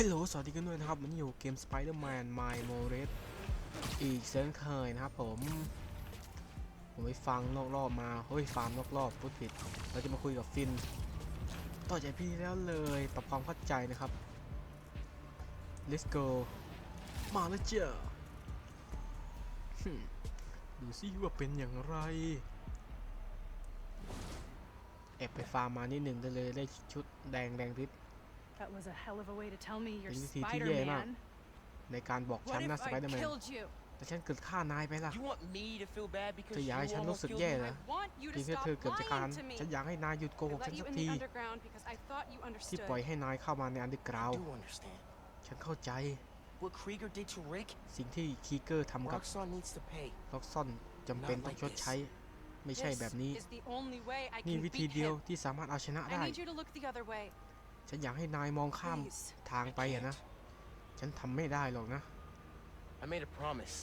ฮลโหลสวัสดีกันด้วยนะครับวันนี้อยู่เกม Spider-Man My m o r e s อีกเช่นเคยนะครับผม ผมไปฟังนอกรอบมา เฮ้ย ฟาร์มนอกรอบพูดผิด เราจะมาคุยกับฟิน ต่อจากพี่แล้วเลยปรับความเข้าใจนะครับ let's go มาแล้วเจ้าดูซิว่าเป็นอย่างไรแอบไปฟาร์มมานิดหนึ่งได้เลยได้ชุดแดงแดงริบ That was a hell of a way to tell me you're เป็นวิธีที่แย่มาก Spider-Man. ในการบอกฉั What น if นะ I สไปเดอร์แมน killed you? แต่ฉันเกิดฆ่านายไปล่ะ You want me to feel bad because เธอ you อยากให้ฉันรู้ almost สึก killed แย่ me? เหรอ I want you เพีย to งแค่ stop เธอเกือบจะการ lying to me. ฉันอยากให้นายหยุดโก I หกฉั let น you สัก in ที the underground because I thought you ที่ปล่อย understood. ให้นายเข้ามาในอันเดอร์กราว I do understand. ฉันเข้าใจ What Krieger did to Rick, สิ่งที่คีเกอร์ทำกับ Roxxon needs to pay. ล็อกซ่อนจำเป็นต้องชดใช้ ไม่ใช่ This แบบนี้ is the only way I นี่ can วิธี beat เดียว him. ที่สามารถเอาชนะ I ได้ need you to look the other way. ฉันอยากให้นายมองข้าม Please. ทางไปอะนะ ฉันทำไม่ได้หรอกนะ I made a promise.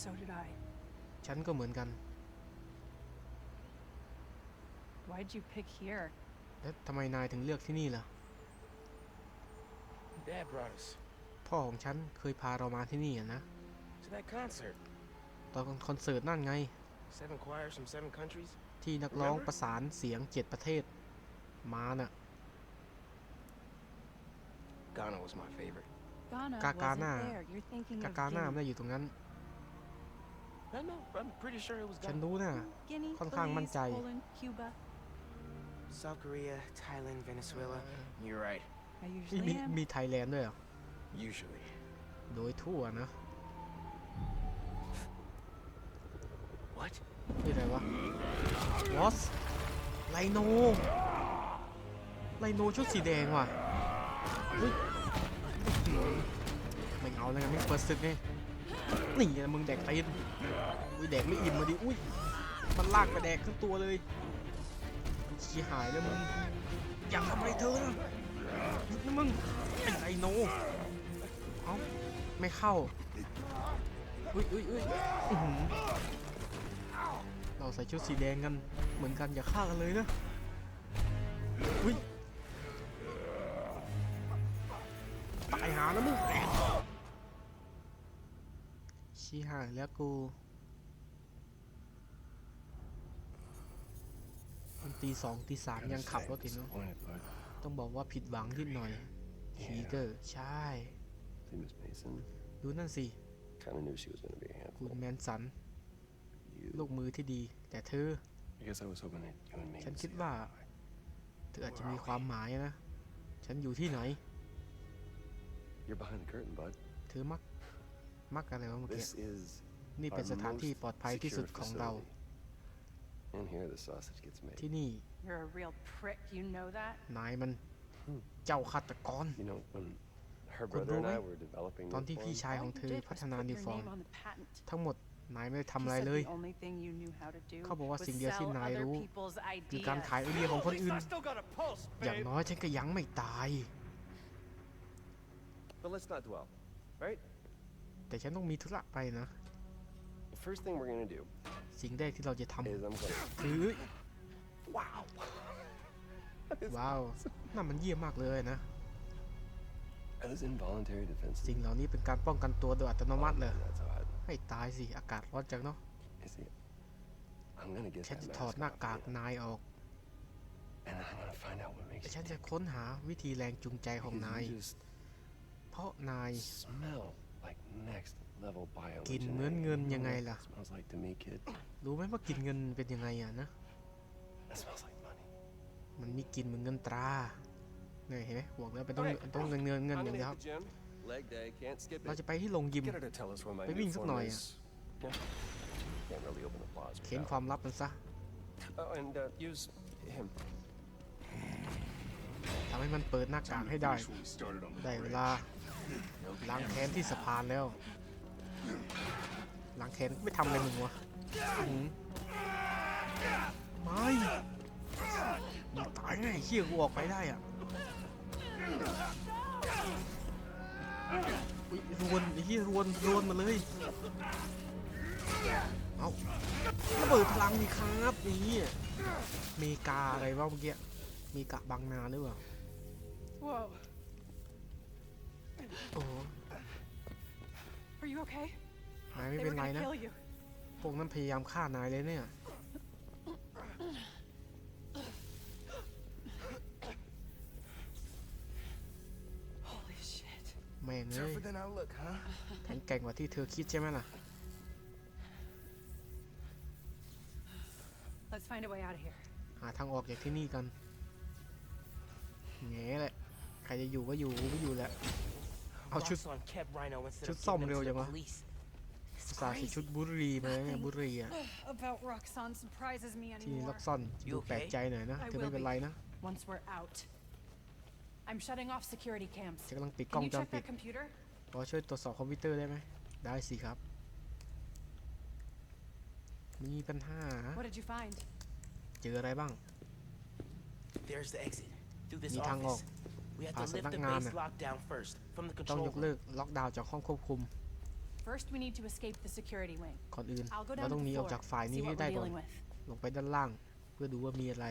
So did I. ฉันก็เหมือนกัน Why'd you pick here? แล้วทำไมนายถึงเลือกที่นี่ล่ะ Dad brought us พ่อของฉันเคยพาเรามาที่นี่อะนะ to that concert. ตอนคอนเสิร์ตนั่นไง Seven choirs from seven countries. ที่นักร้อง Remember? ประสานเสียงเจ็ดประเทศ มาน่ะ Ghana was my favorite. Ghana Kakana. wasn't there. You're thinking กา of กาหน้าไม่ Guinea. ได้อยู่ตรงนั้น I know. I'm pretty sure it was ฉัน Ghana. รู้น่ะ Guinea, ค่อนข้างมั่น Belize, ใจ Poland, Cuba. South Korea, Thailand, Venezuela. You're right. I มี usually มี am. มีไทยแลนด์ด้วยเหรอ Usually. โดยทั่วนะ What? นี่ อะไรวะวอสไลโนไลโนชุดสีแดงว่ะเฮ้ยไม่เอาเลยไม่เปิดศึกไงนี่มึงแดกตีนอุ้ยแดกไม่อิ่มมาดิอุ้ยมันลากไปแดกทั้งตัวเลยชี้หายแล้วมึงอยากทำอะไรเธอนะหยุดนะมึงไอ้ไลโนเอ้าไม่เข้าอุ้ยอุ้ยอุ้ย ใส่ชุดสีแดงกัน เหมือนกันอย่าฆ่ากันเลยนะอุ้ยตายหาแล้วมึงชี้ห่างแล้วกูมันตีสองตีสามยังขับรถอีกเนาะ Disappointed, but ต้องบอกว่าผิดหวังนิดหน่อยคีเกอร์ใช่ see Miss Mason. ดูนั่นสิ Kind of knew she was going to be a คุณ handful. แมนสัน You. ลูกมือที่ดี แต่เธอ I guess I was hoping that you and me. ฉัน would คิด see ว่า eye to eye. เธออาจจะมีความหมายนะ ฉันอยู่ที่ไหน You're behind the curtain, bud. เธอมัก มักอะไรวะเมื่อกี้ This is นี่เป็น our สถานที่ most ปลอดภัยที่สุด secure ของเรา facility. And here the sausage gets made. ที่นี่ You're a real prick. You know that? นายมัน เจ้าฆาตกร You know, when her คุณ brother and รู้ I ไหม were developing ตอนที่ Newform, พี่ชาย All ของ you เธอ did พั was ฒนา put นิ your ฟอร์ม name on the patent. ทั้งหมด นายไม่ได้ทำ You อะไร said เลย the only thing you knew how to do เขาบอกว่า was สิ่งเดียวที่ sell นาย other รู้ people's คือการ ideas. ขายไอเดียของคนอื่น I still got a pulse, อย่าง babe. น้อยฉันก็ยังไม่ตาย But let's not dwell, right? แต่ฉันต้องมีธุระไปนะ The first thing we're going to do สิ่งแรกที่เราจะทำ is I'm going to. คือ Wow! ว้าวน่ามันเยี่ยมมากเลยนะ That is involuntary defense. สิ่งเหล่านี้เป็นการป้องกันตัวโดยอัตโนมัติเลย That's hot. ให้ตายสิ อากาศร้อนจังเนาะ You see, I'm going to get ฉัน that จะ mask ถอดหน้า off กาก you, นายออก and then I'm going to find out what แต่ makes ฉั you นจะ tick. ค้นหาวิธีแรงจูงใจของ Because นาย you just เพราะนาย smell like next level กลิ่นเหมือน bioengineering. เงิน You know ยังไง what ล่ะ that smells like to me, kid. รู้ไหมว่ากลิ่นเงินเป็นยังไงอะนะ That smells like money. มันมีกลิ่นเหมือนเงินตราเนี่ยเห็นไหมบอกแล้วเป็นต้องต้องเงินเงินเงินอย่างเดียวครับ gym. Leg day, can't skip เราจะไปที่โรงยิม Get her to tell us what my Phải new วิ่งสัก form หน่อยอะ is. Yeah. Can't really open the plaza เค้น without- ความลับมันซะ Oh, and uh, use him. ทำให้มันเปิดหน้ากากให้ได้ ได้เวลาล้างแค้นที่สะพานแล้วล้างแค้นไม่ทำอะไรมึงวะอื้อหือไม่มึงตายไงเฮี้ยกูออกไปได้อะ อุ๊ยรวนไอ้เฮี้ยรวนรวนมาเลย เอาระเบิดพลังนี่ครับนี่เมกาอะไรวะเมื่อกี้เมกาบางนาหรือเปล่า Whoa. โอ้โห Are you okay? นายไม่ They เป็น were ไร gonna นะ kill you. พวกนั้นพยายามฆ่านายเลยเนี่ย แม่งเลย Tougher than I look, huh? แข็งแกร่งกว่าที่เธอคิดใช่ไหมล่ะ Let's find a way out of here. หาทางออกจากที่นี่กันแง่แหละ ใครจะอยู่ก็อยู่ไม่อยู่แหละ I'll shoot- Roxxon kept Rhino instead shoot of some giving them to real the young, police. อุตส่าห์ใส่ชุดบุรีมาเนี่ยบุรีอะ About Roxanne surprises me ที่ล็ anymore. อกซ่อนดูแปลกใจหน่อยนะ I เธอไม่ will เป็น be. ไรนะ Once we're out. I'm shutting off security cams. ฉันกำลังปิดกล้อ Can ง you จอ check ปิด that computer? ขอช่วยตรวจสอบคอมพิวเตอร์ได้ไหม ได้สิครับ มีปัญหา What did you find? เจออะไรบ้าง There's the exit. Through this Ni thang office. We have to Pasok lift the ng ngana. base lockdown first from the ต้อง control ยกเลิ room. กล็อกดาวน์จากห้องควบคุม First, we need to escape the security wing. ก่อนอื่น I'll go เรา down ต้อ to งหนี the ออกจาก floor. ฝ่ายนี้ See ให้ what ได้ we're ก่อน dealing with. ลงไปด้านล่าง เพื่อดูว่ามีอะไร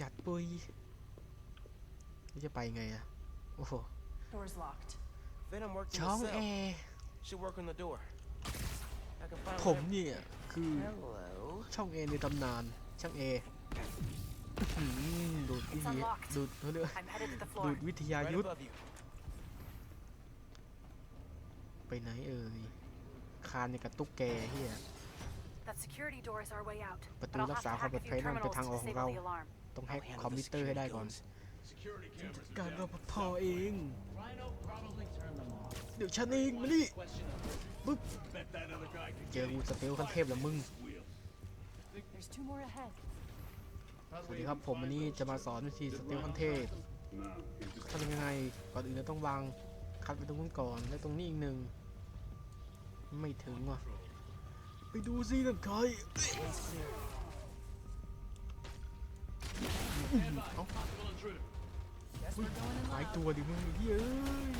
จัดปุย นี่จะไปไงอะโอ้โห Door's locked. Venom worked in ช่อง the แอ cell. ร์ Should work on the door. I can finally ผม have- เนี่ย คือ Hello. ช่องแอร์ในตำนาน ช่างแอร์อื้อหือดูดวิทยา unlocked. ดูดเขาเรียกว่า I'm headed to the ดู floor. ดวิทยา Right ยุทธ above you. ไปไหนเอ่ย คานในกระตุกแกเฮีย That security door is our way out. But But I'll รัก have ษา to ความ hack ปลอ a ดภัย few นั่นเป็น terminals ทางออก to ของ disable เรา the alarm. ต้องแฮก I'll คอม handle พิ the วเตอร์ให้ได้ security ก่อน goons. การรปภเอง เดี๋ยวฉันเองมานี่ปึ๊บเจอกูสเตลขั้นเทพแล้วมึง There's two more ahead. สวัสดีครับผมวันนี้จะมาสอนวิธีสเตลขั้นเทพทำยังไงก่อนอื่นเราต้องวางคัดไปตรงนู้นก่อนแล้วตรงนี้อีกหนึ่งไม่ถึงว่ะไปดูซินั่นใครอื้อหือเอ้า อุ๊ยหายตัวดิมึงเฮ้ย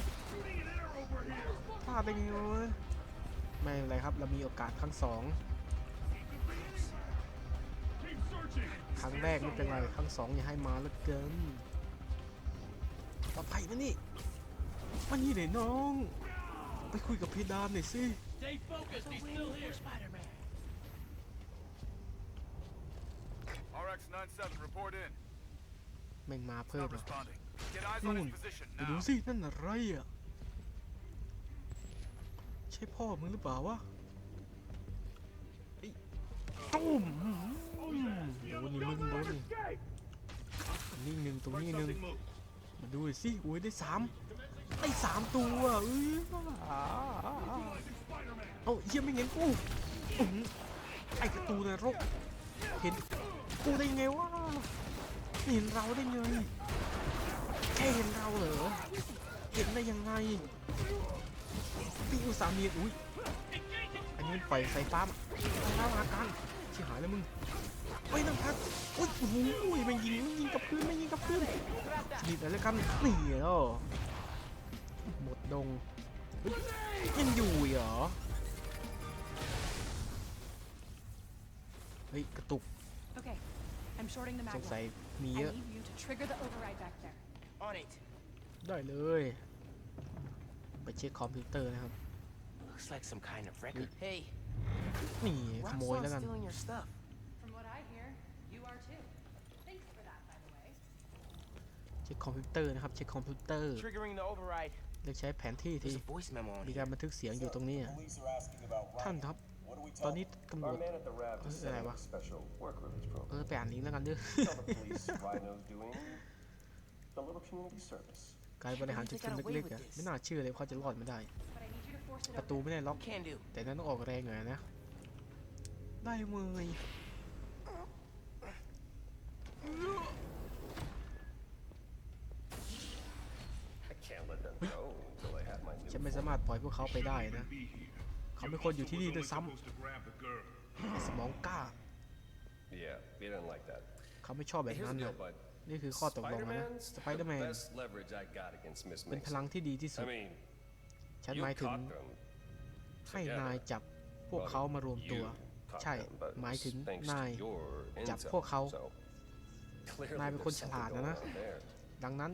พลาดได้ไงวะไม่เป็นไรครับ เรามีโอกาสครั้งสองครั้งแรกไม่เป็นไรครั้งสองอย่าให้มาแล้วเกินปลอดภัยมานี่มานี่เลยน้อง ไปคุยกับเพดานหน่อยสิ RX-97, report in. แม่งมาเพิ่ม Not อะ responding. Get eyes on Noon. his position ไปดู now. สินั่นอะไรอะ ใช่พ่อมึงหรือเปล่าวะไอ้ตุ้มอื้อหือโดนนี่มึงโดนนี่อันนี้หนึ่งตรงนี้หนึ่งมาดูสิโอ้ยได้สามได้สามตัวเอ้ยเอาเยี่ยไม่เห็นกูอื้อหือไอ้กระตูนรกเห็นกูได้ไงวะไม่เห็นเราได้ไง แค่เห็นเราเหรอ เห็นได้ยังไงพี่อุตส่าห์เนียนอุ้ย อันนี้ปล่อยไฟฟ้ามาไฟฟ้ามากันชิหายแล้วมึงเฮ้ยนั่งพักอุ้ยโอ้โหมันยิงมันยิงกับพื้นมันยิงกับพื้นสนิทอะไรกันนี่เหรอหมดดงเฮ้ยยังอยู่อีกเหรอ เฮ้ย กระตุก Okay. I'm shorting the สง mag สัย line. มี I เยอะ need you to trigger the override back there. On it. ได้เลย ไปเช็คคอมพิวเตอร์นะครับ Looks like some kind of record. Hey, นี่ขโมย Roxxon's แล้วกัน stealing your stuff. From what I hear, you are too. Thanks for that, by the way. เช็คคอมพิวเตอร์นะครับ เช็คคอมพิวเตอร์ Triggering the override. เลือกใช้แผนที่ที่ There's a voice memo on มี here. การบันทึกเสียงอยู่ตรงนี้อะ Police are asking about ท่าน Rhino. ครับ What do we ตอน tell นี้ them? ตำรว Our จ man at the RAB Uh, is setting yeah, up a special work release เอ program. อไปอ่านนี้แล้วกันเด้อ Tell the police Rhino's doing a little community service. การบริหารชุมชนเล็กๆอะไม่น่าเชื่อเลยว่าเขาจะรอดมาได้ But I need you to force it ประตู open. ไม่ได้ล็อก Can do. แต่นั้นต้องออกแรงหน่อยนะ ได้เมย I can't let them go until I have my ฉัน new ไม่สามารถปล่อยพวกเขาไปได้นะ เขาเป็นคนอยู่ที่นี่ด้วยซ้ำไอ้สมองกล้า Yeah, he didn't like that. เขาไม่ชอบแบบ Here's นั้ the น deal, นะ bud. นี่คือข้อตกลงนะ Spider-Man's สไปเดอร์แม the น best leverage I got against Miss เป็นพลัง Mason. ที่ดีที่สุด I mean, ฉัน you หมายถึง caught them ให้นายจับพวกเขามารวมตัว You Chai, caught them, but it mai was ถึง thanks นาย to your จับ intel. พวกเขา So clearly นายเป็นคน there's ฉลาด something นะนะ going on there. ดังนั้น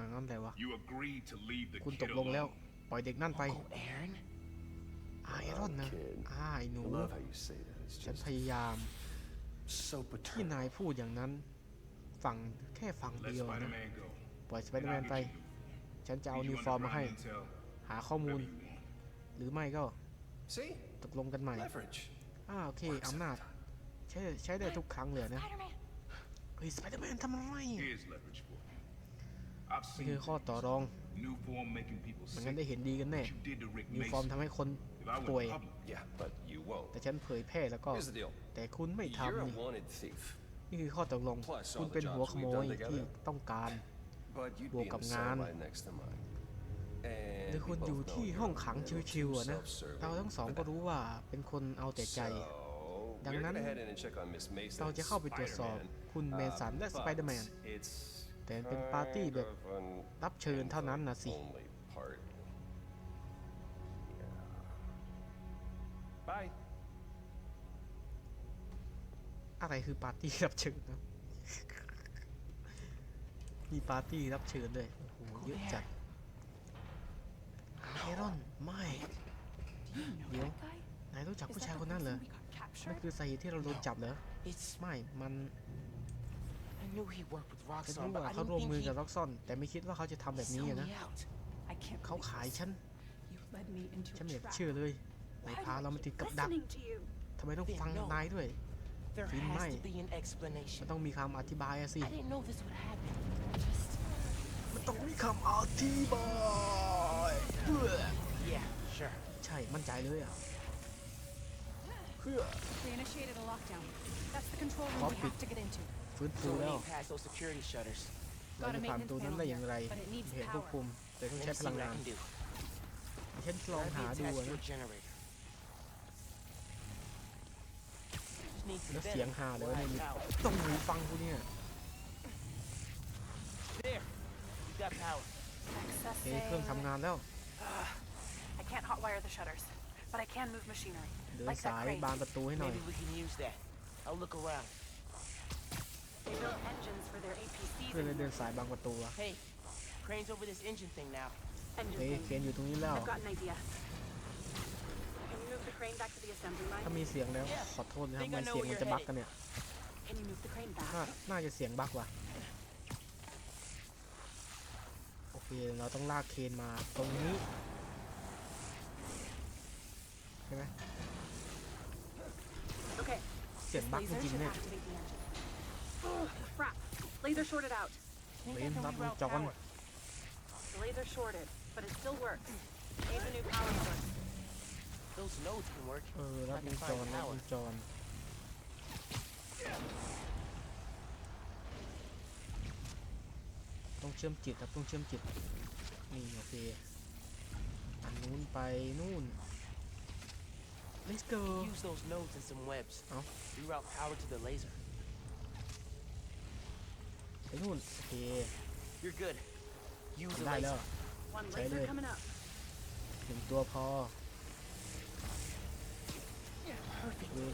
ดังนั้นอะไรวะ You agreed to leave the คุณต kid กลงแล้ว alone. ปล่อยเด็กนั่นไป Uncle Aaron? อาไอรอนนะ kid. อาไอหนู I love how you say that. It's ฉัน just พยายาม so ที่ paternal. นายพูดอย่างนั้น ฝั่งแค่ฝั่ง Let เดียวนะ Spider-Man go. ปล่อยสไปเดอ And ร์แม I'll นไป get you ฉันจะ new. เอา Need นิว you ฟอร์มมาให้ underground intel, หาข้อมูล whatever you want. หรือไม่ก็ See? ตกลงกันใหม่ Leverage. อ่าโอเค Works อำนาจ every time. ใช้ใช้ได้ทุกครั้งเลยนะ Spider-Man. เฮ้ยสไปเดอร์แมนทำอะไร Here's leverage for you. I've นี่ seen คือข้อต่อรอง new form making people มัน sick. งั้นได้เห็นดีกันแน่ What you did to Rick นิวฟอร์ม Mason. ทำให้คน If I ป่วย went public, Yeah, but you won't. แต่ฉันเผยแพร่แล้วก็ Here's the deal. แต่คุณไม่ You're ทำ a นี่ wanted thief, นี่คือข้อตกลง Plus all คุณ the เป็นหัว jobs ข we've โม done ย together. ที่ต้องการ but you'd Buộc be in cặp a ngàn. cell right next to mine. หรือ And คุณ we อยู่ both know ที่ you're ห้อง a ขัง little ชิว too ๆอะนะ self-serving เราทั้งสอง for ก็ that. รู้ว่าเป็นคนเอาแต่ใจ So, ดัง we're นั้น gonna head in and check on Miss Mason เรา and จะเข้าไปตรวจสอบ Spider-Man. คุณเมสันและ Uh, สไปเดอร์แมน but it's แต่เป็นปาร์ตี้แบบ kind of an รับเชิญเท่านั้นนะสิ invite-only party. Yeah. Bye. อะไรคือปาร์ตี้รับเชิญนะมีปาร์ตี้รับเชิญด้วย โอ้โห เยอะจัดไอรอนไม่เดี๋ยว Guy? นายรู้จัก Is ผู้ชาย that คน the นั้นเหรอ person we got นั่น captured? คือสาเหตุที่เราโดนจับเหรอ It's. ไม่ มัน I knew he worked with ฉัน Roxxon, รู้ but ว่า I เขา didn't ร่วม think มือ he กับล็อกซอน แต่ไม่คิดว่าเขาจะทำแบบนี้ sell อะนะ me out. I can't เขา believe ขาย this. ฉัน You've led me into ฉัน a ไม่อยาก trap. เชื่อเลยนายพาเรามาติดกับดัก Listening to you. ทำไมต้อง Then ฟัง no. นายด้วย There Phim has mai. to be an มัน explanation. ต้องมีคำอธิบายอะสิ I didn't know this would happen. Just มันต้องมีคำอธิบายเพื่อ Yeah, sure. ใช่ มั่นใจเลยอะเพื่อ they initiated a lockdown. That's the control room we Copy. have to get into. ฟื้น So ฟู we แล้ว need past those security shutters. เราจะผ่านประตูนั้นได้อย่างไร But it needs เหตุควบ power. คุมแต่ต้อง Let ใช้ me พ see ลัง what I งาน can do. ฉันลอง Gotta หา be ดู attached อะ to นะ a generator. Just need some แล้วเสียง venom. หาเลย We'll ว่า add นี่ power. ต้องหูฟังกูเนี่ย There. We got power. เฮ้ยเครื่องทำงานแล้ว I can't hotwire the shutters, but I can move machinery. เดิน Like สา that ย crane. บานประตูให้หน่อย Maybe we can use that. I'll look around. They built engines for their APCs เพื่อนเลย and เดินสายบางประตูอะ Hey, crane's over this engine thing now. engine เฮ้ย thing. เคนอยู่ตรงนี้แล้ว I've got an idea. Can you move the crane back to the assembly ถ้า line? มีเสียงแล้วขอโทษนะครับมันเสียงมันจะบั๊กกันเนี่ย Can you move the crane น่า back? น่าจะเสียงบั๊กว่ะ โอเค เราต้องลากเคนมาตรงนี้ ใช่ไหม Okay. เสียง This บั๊กจ laser ริง should ๆเนี่ย activate the engine. Oh, crap. Laser shorted out. Think I Wait, can not reroute John. power. The laser shorted, but it still works. Needs a new power source. Those nodes can work. เออรับวงจรรับวงจรต้องเชื่อมจิตครับต้องเชื่อมจิตนี่โอเคอันนู้นไปนู่น let's go Use those nodes and some webs. Oh. Reroute power to the laser. ไปนู่นโอเค You're good. Use the ได้แล้ว laser. One Chạy laser đi. coming up. หนึ่งตัวพอ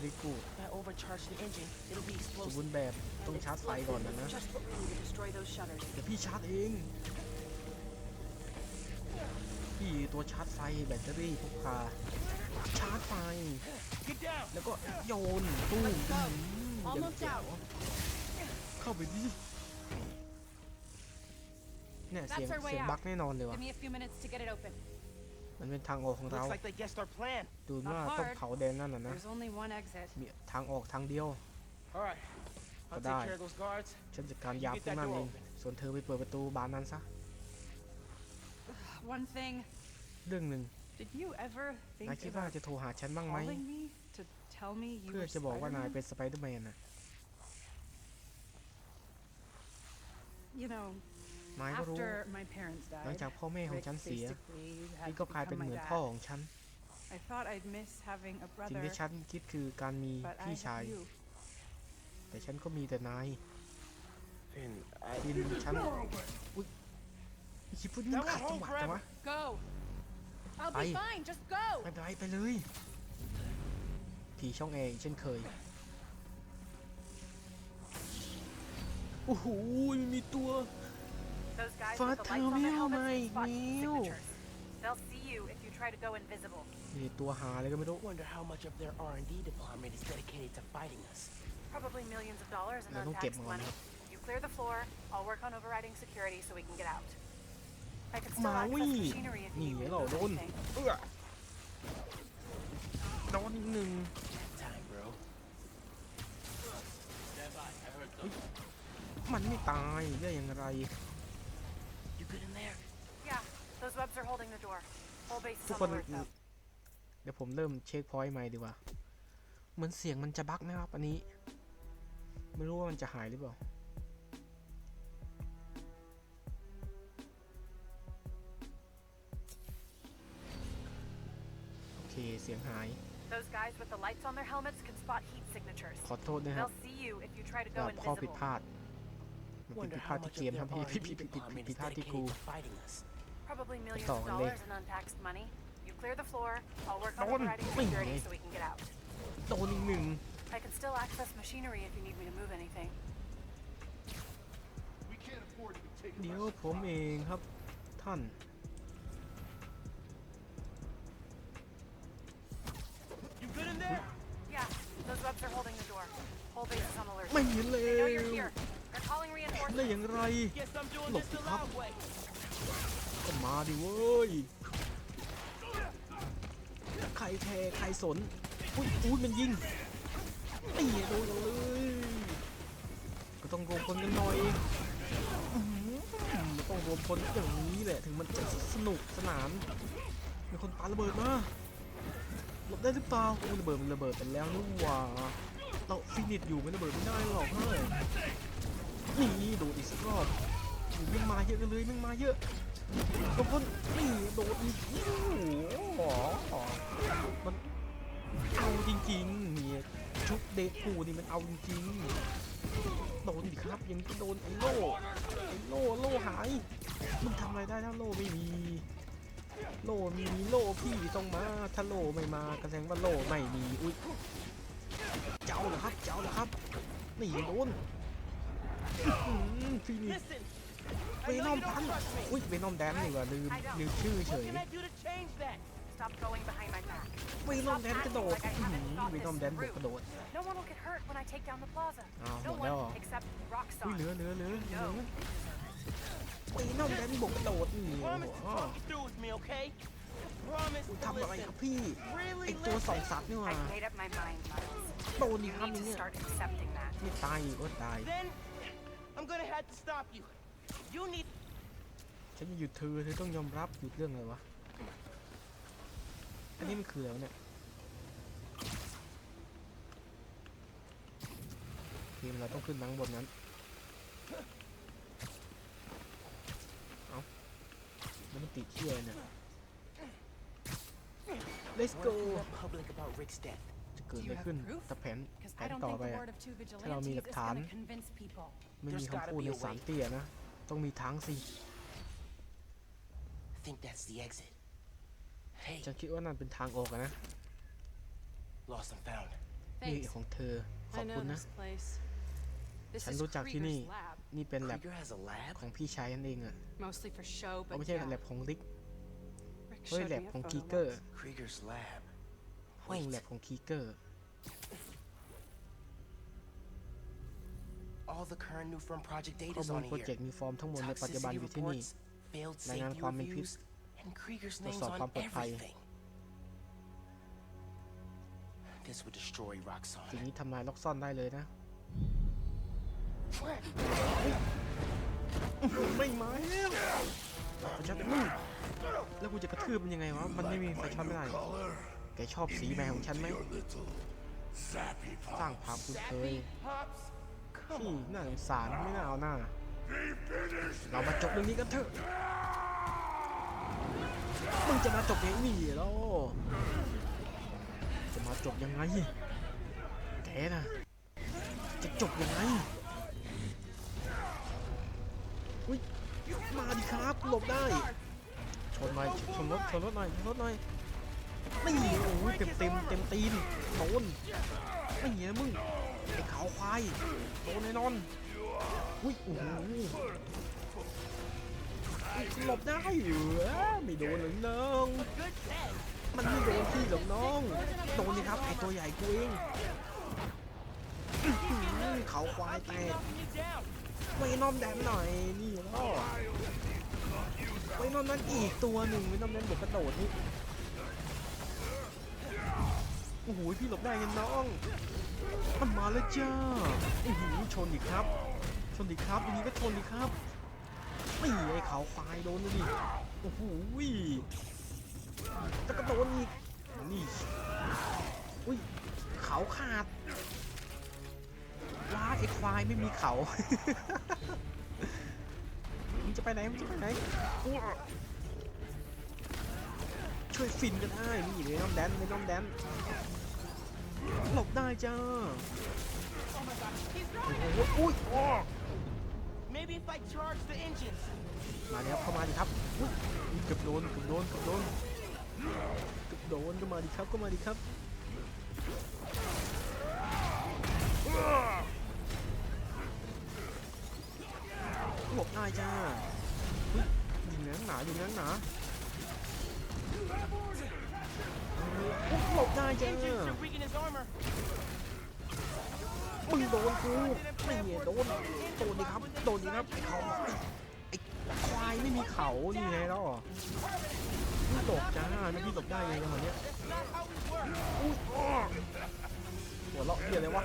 Perfect. เวลี่กูด If I overcharge the engine, it'll be สม explosive. บูรณ์แบบต้อง And ชาร์จไฟก่อนนะนะ Just what we need to destroy those shutters. เดี๋ยวพี่ชาร์จเอง พี่ตัวชาร์จไฟแบตเตอรี่พกพาชาร์จไฟ Get down. แล้วก็โยนตู้มอืมอย่าง Almost แจ๋ว out. เข้าไปดิเนี่ยเสียง That's our way เสียง out. บั๊กแน่นอนเลยว่ะ Give me a few minutes to get it open. มันเป็นทางออกของเรา Looks like they guessed our plan. ดูว่า Not ต้อง hard. เผาแดนนั่นน่ะนะ There's only one exit. มีทางออกทางเดียว All right. I'll Bye-bye. take care of those guards. ฉันจัดการยามพวกนั้นเอง ส่วนเธอไปเปิดประตูบานนั้นซะ One thing. เรื่องหนึ่ง Did you ever นาย think คิดว่า about จะโทรหาฉันบ้างไหม calling me to tell me you เพื่อ were จะบอกว่านาย Spider-Man? เป็นสไปเดอร์แมนน่ะ You know, นายก็รู้ after my parents หลัง died, จากพ่อแม่ของ Rick ฉันเสีย basically นี่ had ก็กลาย become เป็น my เหมือน dad. พ่อของฉัน I thought I'd miss having a สิ่ง brother, ที่ฉันคิดคือการมี but I พี่ชาย have you. แต่ฉันก็มีแต่นาย Finn, I. ฟินฉันอุ้ยไอ้คิดพูดนี่มันขัดจังหวะจังวะ Go. I'll Bye. be fine. Just go. ไม่เป็นไรไปเลยผีช่องแอร์อีกเช่นเคยโอ้โหมีตัว Those guys Fat with the lights on their Tail, helmets can spot my heat meal. signatures. They'll see you if you try to go invisible. มีตัวหาอะไรก็ไม่รู้ Wonder how much of their R&D department is dedicated to fighting us. Probably millions of dollars in Yeah, don't get untaxed me on money. that. You clear the floor, I'll work on overriding security so we can get out. I can still มา access วิ่ machinery if หนี you need me to เรา move โดน anything. เอื้อโดนอีกหนึ่ง Time, bro. มันไม่ตายได้อย่างไร You good in there? Yeah, those webs are holding the door. Whole base ทุ is กค on น alert though. เดี๋ยวผมเริ่มเช็คพอยต์ใหม่ดีกว่า เหมือนเสียงมันจะบั๊กนะครับอันนี้ ไม่รู้ว่ามันจะหายหรือเปล่า โอเคเสียงหาย Those guys with the lights on their helmets can spot heat signatures. ขอโทษนะครับ They'll see you if you try to สำ go หรับข้อผิด invisible. พลาด มันเป็น Wonder ผิดพลา how ดที่ much เก of ม their ครับพี่ R&D ผิดผิดผิดผิด department ผิด is พลาดที่ครู dedicated to fighting us. Probably millionsต่อ of กันเลย dollars in untaxed money. You clear the floor, I'll work on Đón. overriding Ui. security so we can get out. โดนอีกหนึ่ง I can still access machinery if you need me to move anything. We can't afford to be taken เดี๋ยว by ผมเองครับ ท่าน You good in there? Yeah, those webs are holding the door. Whole base is on alert. ไม่เห็นเล They know ย you're here. They're calling ได้ reinforcements. อย่างไร Guess I'm doing Look, this the up. loud way. ก็มาดิเว้ยใครแคร์ใครสนอุ้ยอุ้ยมันยิงนี่โดนเราเลยก็ต้องรวมพลกันหน่อยอื้อหือมันต้องรวมพลอย่างนี้แหละถึงมันจะสนุกสนานมีคนปาระเบิดมาหลบได้หรือเปล่าอุ้ยระเบิดมันระเบิดไปแล้วนี่หว่าเราฟินิชอยู่ไม่ระเบิดไม่ได้หรอกเฮ้ย นี่โดดอีกสักรอบยแม่งมาเยอะกันเลยม่งมาเยอะก็พ่นนี่โดดอีกโอ้โหมันเอาจริงๆเนี่ยชุดเดทพูนี่มันเอาจริงๆโดนดิครับยังจะโดนไอ้โล่ไอ้โล่โล่หายมันทำอะไรได้ถ้าโล่ไม่มี โล่มีโล่พี่ต้องมาถ้าโล่ไม่มาก็แสดงว่าโล่ไม่มีอุ้ยเจ้าเหรอครับเจ้าเหรอครับนี่โดน ฟินิช Listen, เวนอมพันอุ้ยเวนอมแดนนี่ว่าลืมลืมชื่อเฉ what ย can I do to change that? Stop going behind my back. เวนอมแดนกระโดดอื้อหือเวนอมแดนบุกกระโดด No one will get hurt when I take down the plaza. Ah, no well, one no. except อุ้ย Roxxon. เหลือเหลือเหลือเหลือ No. เวนอมแดนบุกกระโดดนี่โอ้ Promise โห to talk you through with me, okay? Promise อุ๊ย to ทำอะไรครับ listen. พี่ Really ไอตัวสอง listen. สัตว์นี่หว่า I've made up my mind, Miles. โดนดี You ครับ need อย่าง to เงี้ย start accepting that. ไม่ตายอีกโอ้ตาย Then I'm gonna have to stop you. You need ฉันจะหยุดเธอเธอต้องยอมรับหยุดเรื่องอะไรวะ อันนี้มันคืออะไรวะเนี่ยทีมเราต้องขึ้นมาข้างบนนั้น เอาแล้วมันติดเที่ยเนี่ย Let's What go if we went public about Rick's death? จะเกิดอะไรขึ้นถ้าแผน Because แผ I น don't ต่อ think ไป the อะ word of two Tell me vigilantes is the plan. gonna convince people. ไม่มี There's คำ gotta พูด be ใน a สาม way. เตี้ยนะ ต้องมีทางสิ I think that's the exit. Hey, ฉันคิดว่านั่นเป็นทางออกอะนะ lost and found. นี่ Thanks. ของเธอ ขอบ I คุ know ณนะ this place. This ฉัน is รู้จักที่นี่ Krieger's lab, นี่เป็นแลบ Krieger has a lab? ของพี่ชายนั่นเองอะ mostly for show, เอา but ไม่ใช่ yeah, แลบของลิก Rick เฮ้ย showed แล me บ a ของ photo คีเกอร์ once. Krieger's lab. ห้องแล Wait, บของคีเกอร์ all the current new firm project ข้อ data's มูล on โปรเจก here. ต์มีฟอร์มทั้งหมดในปัจจุบัน Toxicity อยู่ที่นี่ reports, failed รายงาน safety ความเป็นพิษ reviews, and Krieger's ตรวจ name's สอบ on ความปลอดภัย everything. This would destroy Roxxon. สิ่งนี้ทำลายล็อกซ่อนได้เลยนะ ไม่มาแล้วไฟช็อตอืมแล้วกูจะกระทืบมันยังไงวะ มันไม่มีไฟช็อตไม่ได้ แกชอบสีแมวของฉันไหมสร้างภาพคุ้นเคยที่น่าสงสารไม่น่าเอาหน้า เรามาจบเรื่องนี้กันเถอะมึงจะมาจบยังไงแล้วจะมาจบยังไงแกนะจะจบยังไงอุ้ยมาดิครับหลบได้ชนหน่อยชนรถชนรถหน่อยชนรถหน่อย ไม่โอ้ยเต็มเต็มเต็มตีนโดนไม่เหี้ยมึงไอ้ขาวควายโดนแน่นอนอุ้ยโอ้โหอุ๊ยหลบได้อยู่ไม่โดนหรือน้องมันไม่โดนพี่หรอกน้องโดนนี่ครับไอ้ตัวใหญ่กูเองเขาควายแตกไว้น้อมแดนหน่อยนี่ล่อไว้น้อมนั้นอีกตัวหนึ่งไว้น้อมนั้นเดี๋ยวกระโดดนี่ อ้โหพี่หลบได้ยังน้องมันมาแล้วจ้าโอ้โหชนดิครับ ชนดิครับอย่างนี้ก็ชนดิครับไม่ไอ้เขาควายโดนเลยดิโอ้โหจะกระโดดอีกนี่อุ้ยเขาขาดว้าไอ้ควายไม่มีเขามึงจะไปไหนมึงจะไปไหนช่วยฟินก็ได้นี่เลยน้องแดนเลยน้องแดน หลบได้จ้าโอ้โหอุ้ยอ้อ Maybe if I charge the engines. มาแล้วเข้ามาดิครับอุ๊ยเกือบโดนเกือบโดนเกือบโดนเกือบโดนก็มาดิครับก็มาดิครับหลบได้จ้าอุ๊ยยิงแรงหนายิงแรงหนาอุ๊ย หลบได้จ้า Engines are weakening his armor. มึงโดนกูไม่เหี้ยโดนโดนดิครับโดนดิครับไอ้เขาไอ้ไอ้ควายไม่มีเขานี่ไงแล้วอะพี่หลบจ้านะพี่หลบได้ไงกันวะเนี้ยอุ้ยอ้อหัวเราะเหี้ยอะไรวะ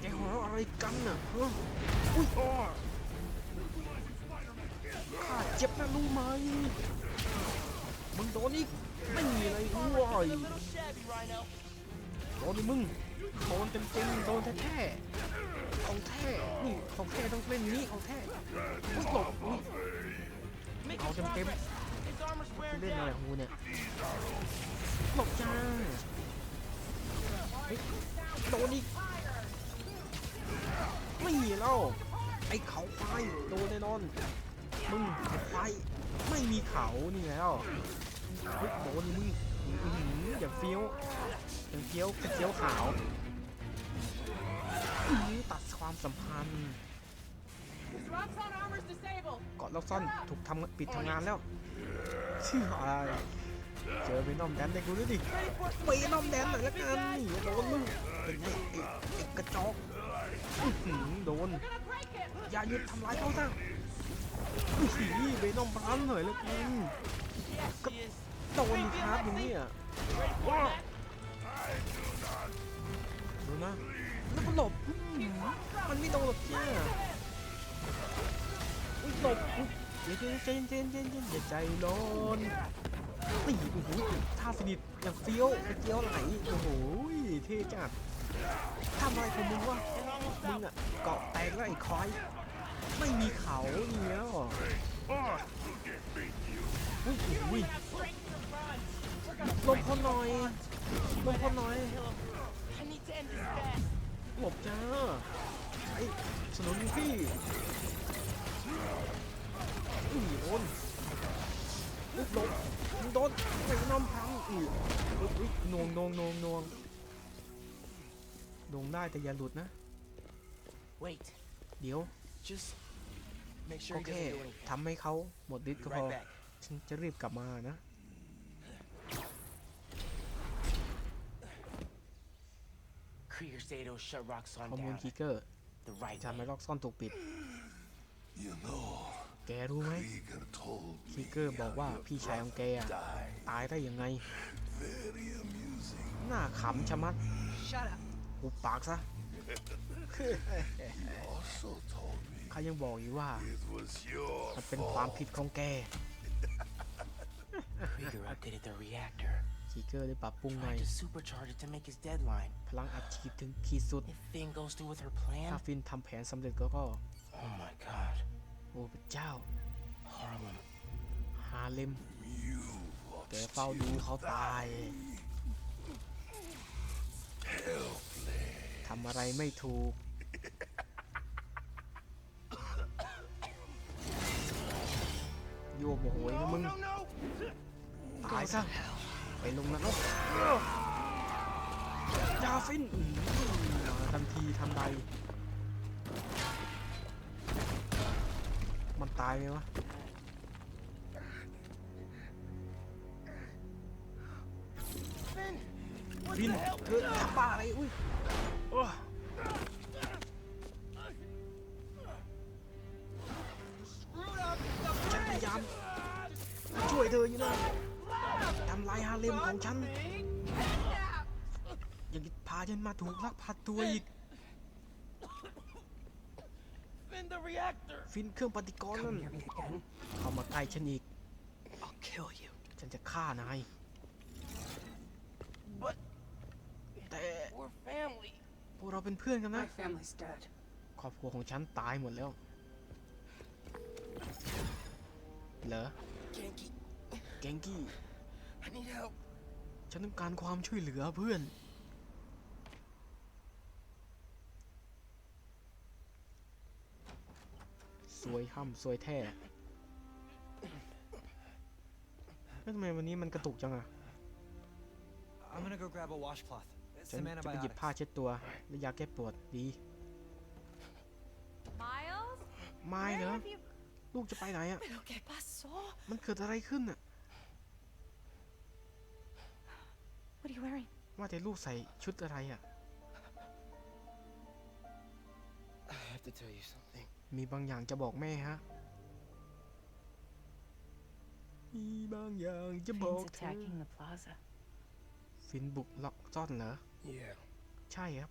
แกหัวเราะอะไรกันน่ะฮะอุ้ยอ้อข้าเจ็บนะรู้ไหมมึงโดนอีก ไม่มีอะไรด้ยโดนดิมึงโดนเต็มๆโดนแท้ๆของแท้นี่ของแท้ต้องเป็นนี้ของแท้อุ๊ยหลบอุ๊ย Making Hold him, Tim. progress. His armor's ที่ wearing เล่นอะไรของกูเนี่ยหลบจ้าโดนอีกไม่มีแล้วไอ้เขาควายโดนแน่นอนมึงไอ้ควายไม่มีเขานี่แล้ว เฮ้ยโดนดิมึงอื้อหืออย่าเฟี้ยวอย่าเฟี้ยวเจียวขาวอื้อตัดความสัมพันธ์เกาะล็อกซ่อนถูกทำปิดทำงานแล้วชื่ออะไรเจอเวนอมแดนในกูด้วยดิเวนอมแดนหน่อยละกันนี่โดนมึงเป็นไงกระจอกอือหือโดน อย่าหยุดทำร้ายเขาซะอื้อหือเวนอมพลันหน่อยละกัน โดนครับอย่างนี้อะดูนะแล้วก็หลบมันไม่โดนหรอกจ้าอุ้ยหลบอุ๊ยเดี๋ยวเย็นเย็นเย็นเย็นอย่าใจร้อนนี่โอ้โหท่าฟินิชอย่างเฟี้ยวกระเจียวไหลโอ้โหเท่จัดทำอะไรของมึงวะมึงอะเกาะแตกแล้วไอ้ควายไม่มีเขาเนี่แล้วอะอ้ออุ้ยอุ้ย ลงพอหน่อยลงพอหน่อยหลบจ้าไอ้สนุนพี่อุ้ยโดนอุ๊ยหลบมึงโดนไอ้น้ำพังอุ้ยอุ้ยนวงนวงนวงนวงนวงได้แต่อย่าหลุดนะ Wait. เดี๋ยว Just make sure ก็ he แค่ doesn't do anything. ทำให้เขาหมดฤทธิ์ก็พอ right back. ฉันจะรีบกลับมานะ Krieger Sato shut Roxxon ข้อมูล down คีเกอร์ the right ทำให้ way. ล็อกซ่อนถูกปิด You know, แกรู้ไหม Krieger told คี me เกอร์บอกว่าพี่ชายของแกอะ die. ตายได้ยังไง Very amusing. หน้าขำชะมัด Shut up. หุบปากซะ Also told me เขายังบอกอยู่ว่า it was your มันเป็นความ fault. ผิดของแก Krieger updated the reactor. คีเกอร์ได้ปรับปรุงใน Tried to supercharge it to make his deadline. พลังอัดฉีดถึงขีดสุด If Finn goes through with her ถ้า plan, ฟินทำแผนสำเร็จก็ก็ oh my god. โอ้พระเจ้า Harlem. ฮาเลม You แก watched เฝ้าดูเขาตาย ทำอะไรไม่ถูกโยกโมโหยนะมึง ตายซะ ไปลงนรกยาฟินอื้อมาทันทีทันใดมันตายไหมวะฟินเธอทำบ้าอะไรอุ้ย เลมของฉัน ยังพาฉันมาถูกลักพาตัวอีก Spin the reactor! ฟินเครื่องปฏิกรณ์นั่น Near me again. เข้ามาใกล้ฉันอีก I'll kill you. ฉันจะฆ่านาย But แต่ we're family. พวกเราเป็นเพื่อนกันนะ My family's dead. ครอบครัวของฉันตายหมดแล้ว เหรอ Genki, แกงกี้ I need help. ฉันต้องการความช่วยเหลือเพื่อน สวยห้ำสวยแท้แล้วทำไมวันนี้มันกระตุกจังอะ I'm gonna go grab a washcloth. ฉัน Some จะไปหยิบ antibiotics. ผ้าเช็ดตัว และยาแก้ปวดดี Miles? ไม่เหรอ ลูกจะไปไหนอะ Pero qué pasó? มันเกิดอะไรขึ้นอะ What are you wearing? ว่าแต่ลูกใส่ชุดอะไรอะ I have to tell you something. มีบางอย่างจะบอกแม่ฮะ มีบางอย่างจะบอก Finn's เธอ attacking the plaza. ฟินบุกล็อกซ่อนเหรอ Yeah. ใช่ครับ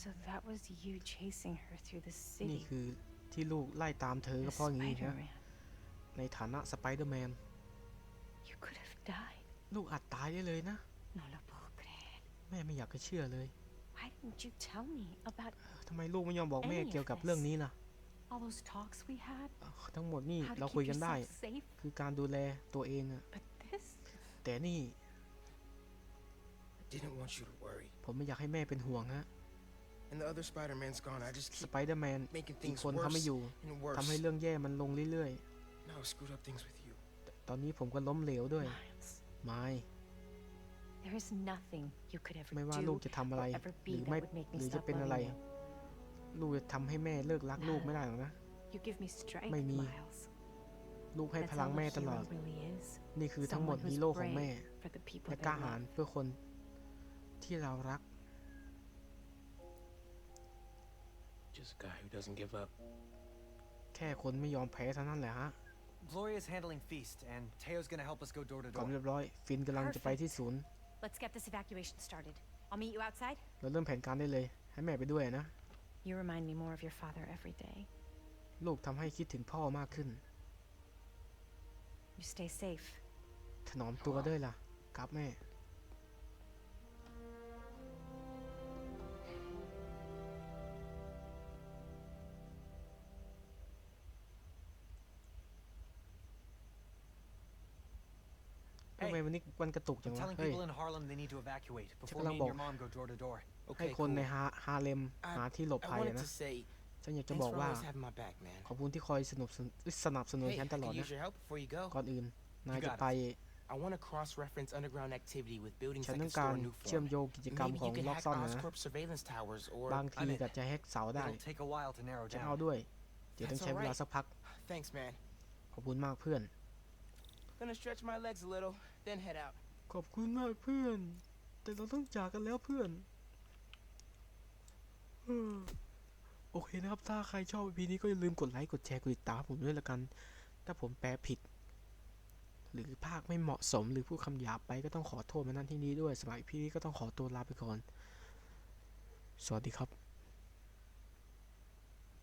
So that was you chasing her through the นี่ city. คือที่ลูกไล่ตามเธอ The ก็เพราะอย่างนี้นะ Spider-Man. ในฐานะสไปเดอร์แมน You could have died. ลูกอาจตายได้เลยนะ No lo puedo creer. แม่ไม่อยากจะเชื่อเลย Why didn't you tell me about ทำไมลูกไม่ยอมบอกแม่ Any of เกี่ยวกับ this เรื่องนี้ล่ะ all those talks we had? เอ่อทั้งหมดนี่ How เรา to คุย keep กันได้ yourself safe? คือการดูแลตัวเองอะ But this? แต่นี่ I didn't want you to worry. ผมไม่อยากให้แม่เป็นห่วงฮะ And the other Spider-Man's gone. I just ส keep ไปเดอร์แมน making อีก things คนเขาไม่ worse อยู่ and worse. ทำให้เรื่องแย่มันลงเรื่อย Now I screwed up things with you. ๆแต่ตอนนี้ผมก็ล้มเหลวด้วย Miles, ไม่ there is nothing you could ever ไม่ว่าลูก do จะทำอะไร or ever ห be รือ that ไม่ would make ห me รือจะ stop เป็นอะไร loving you. ลูกจะทำให้แม่เลิกรักลูกไม่ได้หรอกนะ You give me strength, May me. Miles. ลูกให้ That's พลัง all แม่ a ตลอ hero ด really is. นี่คือทั้งหมด Someone ฮี who's โร่ของแม่ brave for the people และ they กล้าหาญ love. เพื่อคนที่เรารัก Just a guy who doesn't give up. แค่คนไม่ยอมแพ้เท่านั้นแหละฮะ Gloria's handling Feast, and Teo's gonna help us go door to ก่อน door. เรียบร้อย ฟินกำลังจะไปที่ศูนย์ Let's get this evacuation started. I'll meet you outside. เราเริ่มแผนการได้เลย ให้แม่ไปด้วยนะ You remind me more of your father every day. ลูกทำให้คิดถึงพ่อมากขึ้น You stay safe. ถนอมตัวด้วยล่ะ ครับแม่ ำไมวันนี้วันกระตุกจัง I'm วะ telling เฮ้ย people in Harlem they need to evacuate before lang me and your bok. mom go door to door. ให้ Okay, คน cool. ในฮาฮาเลม I- หาที่หลบ I ภัย wanted อะนะ to say ฉันอยากจะ thanks บอก for ว่า always having my back, man. ขอบคุณที่คอยสนับสนุนสนับสนุน Hey, ฉั I นตลอด could นะ use your help before you go. ก่อนอื่นนาย You จะ got it. ไป I want to cross-reference underground activity with buildings ฉัน that ต้อ can งการ store new เชื่อม form. โยงกิจกรรม Maybe ของ you could ล็อก hack ซ่อนนะ Oscorp surveillance towers, or บางที I'm in. ก็จะแฮกเสาได้ It'll take a while to narrow ฉันเอา down. ด้วย เดี๋ยวต้อง That's ใช้เวลา alright. สักพัก thanks, man. ขอบคุณมากเพื่อน Gonna stretch my legs a little, then head out. ขอบคุณมากเพื่อน แต่เราต้องจากกันแล้วเพื่อนเออโอเคนะครับ ถ้าใครชอบพีนี้ก็อย่าลืมกดไลค์กดแชร์กดติดตามผมด้วยละกัน ถ้าผมแปลผิด หรือภาคไม่เหมาะสมหรือพูดคำหยาบไปก็ต้องขอโทษมาณที่นี้ด้วยสำหรับพี่นี้ก็ต้องขอตัวลาไปก่อน สวัสดีครับ